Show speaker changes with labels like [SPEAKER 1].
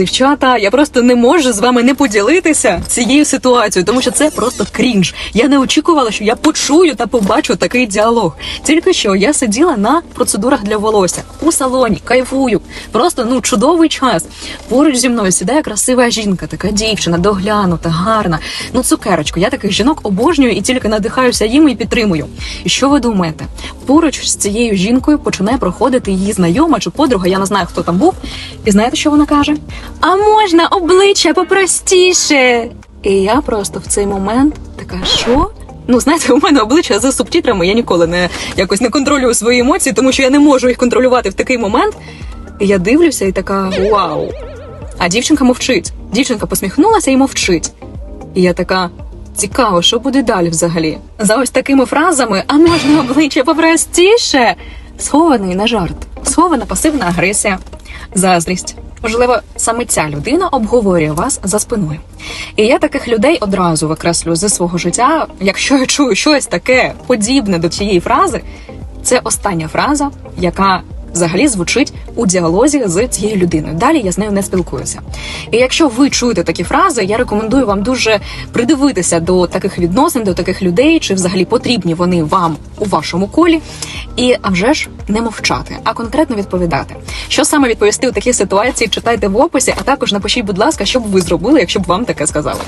[SPEAKER 1] Дівчата, я просто не можу з вами не поділитися цією ситуацією, тому що це просто крінж. Я не очікувала, що я почую та побачу такий діалог. Тільки що я сиділа на процедурах для волосся у салоні, кайфую. Просто ну чудовий час. Поруч зі мною сідає красива жінка, така дівчина, доглянута, гарна. Ну, цукерочку. Я таких жінок обожнюю і тільки надихаюся їм і підтримую. І що ви думаєте? Поруч з цією жінкою починає проходити її знайома чи подруга, я не знаю, хто там був. І знаєте, що вона каже? А можна обличчя попростіше? І я просто в цей момент така, що? Ну, знаєте, у мене обличчя за субтитрами, я ніколи не якось не контролюю свої емоції, тому що я не можу їх контролювати в такий момент. І я дивлюся і така вау. А дівчинка мовчить. Дівчинка посміхнулася і мовчить. І я така. Цікаво, що буде далі взагалі. За ось такими фразами, а можна обличчя попростіше. Схований на жарт, схована пасивна агресія, заздрість. Можливо, саме ця людина обговорює вас за спиною. І я таких людей одразу викреслюю зі свого життя. Якщо я чую щось таке подібне до цієї фрази, це остання фраза, яка взагалі звучить у діалозі з цією людиною. Далі я з нею не спілкуюся. І якщо ви чуєте такі фрази, я рекомендую вам дуже придивитися до таких відносин, до таких людей, чи взагалі потрібні вони вам у вашому колі. І а вже ж не мовчати, а конкретно відповідати. Що саме відповісти у такій ситуації, читайте в описі, а також напишіть, будь ласка, що б ви зробили, якщо б вам таке сказали.